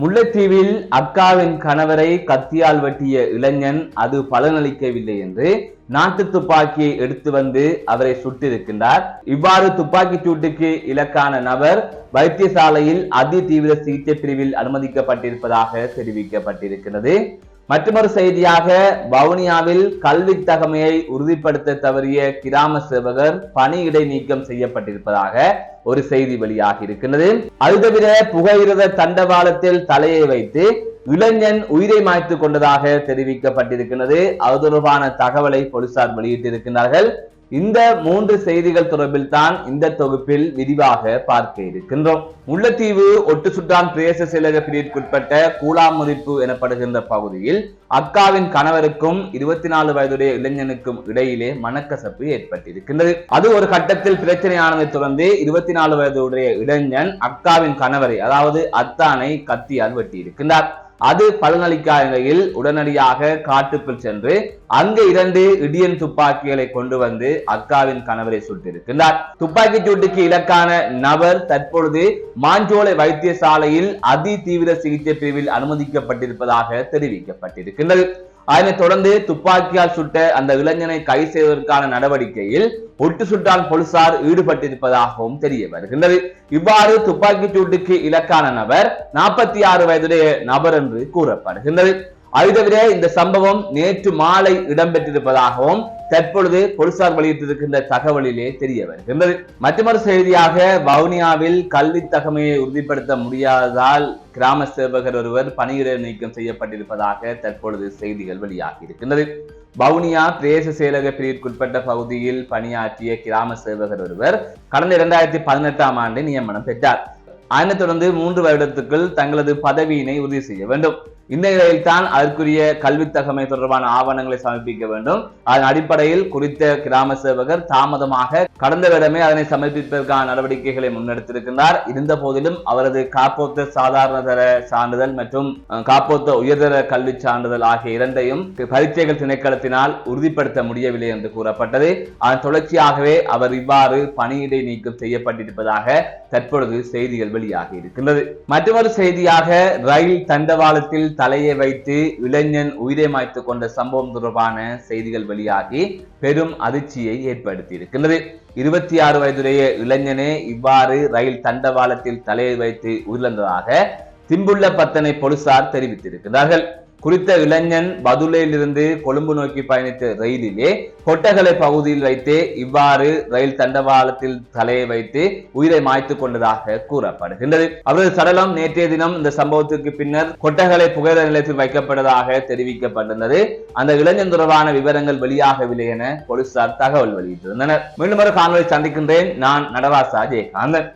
முல்லைத்தீவில் அக்காவின் கணவரை கத்தியால் வெட்டிய இளைஞன் அது பலனளிக்கவில்லை என்று நாட்டு துப்பாக்கியை எடுத்து வந்து அவரை சுட்டிருக்கின்றார். இவ்வாறு துப்பாக்கி சூட்டுக்கு இலக்கான நபர் வைத்தியசாலையில் அதி தீவிர சிகிச்சை பிரிவில் அனுமதிக்கப்பட்டிருப்பதாக தெரிவிக்கப்பட்டிருக்கிறது. மற்றொரு செய்தியாக வவுனியாவில் கல்வி தகமையை உறுதிப்படுத்த தவறிய கிராம சேவகர் பணியிடை நீக்கம் செய்யப்பட்டிருப்பதாக ஒரு செய்தி வெளியாகி இருக்கின்றது. அது தவிர புகையிரத தண்டவாளத்தில் தலையை வைத்து இளைஞன் உயிரை மாய்த்துக் கொண்டதாக தெரிவிக்கப்பட்டிருக்கிறது அது தொடர்பான தகவலை போலீசார் வெளியிட்டிருக்கிறார்கள் இந்த மூன்று செய்திகள் தொடர்பில் தான் இந்த தொகுப்பில் விரிவாக பார்க்க இருக்கின்றோம். முல்லைத்தீவு ஒட்டு சுட்டான் பிரேச செயலக பிரிவிற்குட்பட்ட கூழாமுதிப்பு எனப்படுகின்ற பகுதியில் அக்காவின் கணவருக்கும் இருபத்தி நாலு வயதுடைய இளைஞனுக்கும் இடையிலே மனக்கசப்பு ஏற்பட்டிருக்கின்றது. அது ஒரு கட்டத்தில் பிரச்சனையானதை தொடர்ந்து இருபத்தி நாலு வயதுடைய இளைஞன் அக்காவின் கணவரை அதாவது அத்தானை கத்தியால் வெட்டியிருக்கின்றார். அது பலனளிக்காத நிலையில் உடனடியாக காட்டுக்குள் சென்று அங்கு இரண்டு இடியன் துப்பாக்கிகளை கொண்டு வந்து அக்காவின் கணவரை சுட்டிருக்கின்றார். துப்பாக்கி சூட்டுக்கு இலக்கான நபர் தற்பொழுது மாஞ்சோலை வைத்தியசாலையில் அதி தீவிர சிகிச்சை பிரிவில் அனுமதிக்கப்பட்டிருப்பதாக தெரிவிக்கப்பட்டிருக்கின்றது. அதனைத் தொடர்ந்து துப்பாக்கியால் சுட்ட அந்த இளைஞனை கைது செய்வதற்கான நடவடிக்கையில் ஒட்டு சுட்டான் போலீசார் ஈடுபட்டிருப்பதாகவும் தெரிய வருகின்றது. இவ்வாறு துப்பாக்கி சூட்டுக்கு இலக்கான நபர் நாற்பத்தி ஆறு வயதுடைய நபர் என்று கூறப்படுகின்றது. அது தவிர இந்த சம்பவம் நேற்று மாலை இடம்பெற்றிருப்பதாகவும் தற்பொழுது போலீசார் வெளியிட்டிருக்கின்ற தகவலிலே தெரிய வருகின்றது. மற்றொரு செய்தியாக வவுனியாவில் கல்வி தகமையை உறுதிப்படுத்த முடியாததால் கிராம சேவகர் ஒருவர் பணியிட நீக்கம் செய்யப்பட்டிருப்பதாக தற்பொழுது செய்திகள் வெளியாகி இருக்கின்றது. வவுனியா பிரேச செயலக பிரிவிற்குட்பட்ட பகுதியில் பணியாற்றிய கிராம சேவகர் ஒருவர் கடந்த இரண்டாயிரத்தி பதினெட்டாம் ஆண்டு நியமனம் பெற்றார். அதனைத் தொடர்ந்து மூன்று வருடத்துக்குள் தங்களது பதவியினை உறுதி செய்ய வேண்டும். இந்த நிலையில் தான் அதற்குரிய கல்வி தகமை தொடர்பான ஆவணங்களை சமர்ப்பிக்க வேண்டும். அதன் அடிப்படையில் குறித்த கிராம சேவகர் தாமதமாக கடந்த வருடமே அதனை சமர்ப்பிப்பதற்கான நடவடிக்கைகளை முன்னெடுத்திருக்கின்றார். இருந்த போதிலும் அவரது காப்போத்த சாதாரண தர சான்றிதழ் மற்றும் காப்போத்த உயர்தர கல்வி சான்றிதழ் ஆகிய இரண்டையும் பரீட்சைகள் திணைக்களத்தினால் உறுதிப்படுத்த முடியவில்லை என்று கூறப்பட்டது. அதன் தொடர்ச்சியாகவே அவர் இவ்வாறு பணியிடை நீக்கம் செய்யப்பட்டிருப்பதாக தற்பொழுது செய்திகள் வெளியாகி இருக்கின்றது. மற்றொரு செய்தியாக ரயில் தண்டவாளத்தில் தலையை வைத்து இளைஞன் உயிரை மாய்த்து கொண்ட சம்பவம் தொடர்பான செய்திகள் வெளியாகி பெரும் அதிர்ச்சியை ஏற்படுத்தி இருக்கின்றது இருபத்தி ஆறு வயதுடைய இளைஞனே இவ்வாறு ரயில் தண்டவாளத்தில் தலையை வைத்து உயிரிழந்ததாக திம்புள்ள பத்தனை போலீசார் தெரிவித்திருக்கிறார்கள். குறித்த இளைஞன் பதுலையிலிருந்து கொழும்பு நோக்கி பயணித்த ரயிலிலே கொட்டகலை பகுதியில் வைத்தே இவ்வாறு ரயில் தண்டவாளத்தில் தலையை வைத்து உயிரை மாய்த்துக் கொண்டதாக கூறப்படுகின்றது. அவரது சடலம் நேற்றைய தினம் இந்த சம்பவத்திற்கு பின்னர் கொட்டகலை புகையிர நிலையத்தில் வைக்கப்பட்டதாக தெரிவிக்கப்பட்டிருந்தது. அந்த இளைஞன் தொடர்பான விவரங்கள் வெளியாகவில்லை என போலீசார் தகவல் வெளியிட்டிருந்தனர். மீண்டும் ஒரு காணொலி சந்திக்கின்றேன். நான் நடராசா ஜெயகாந்தன்.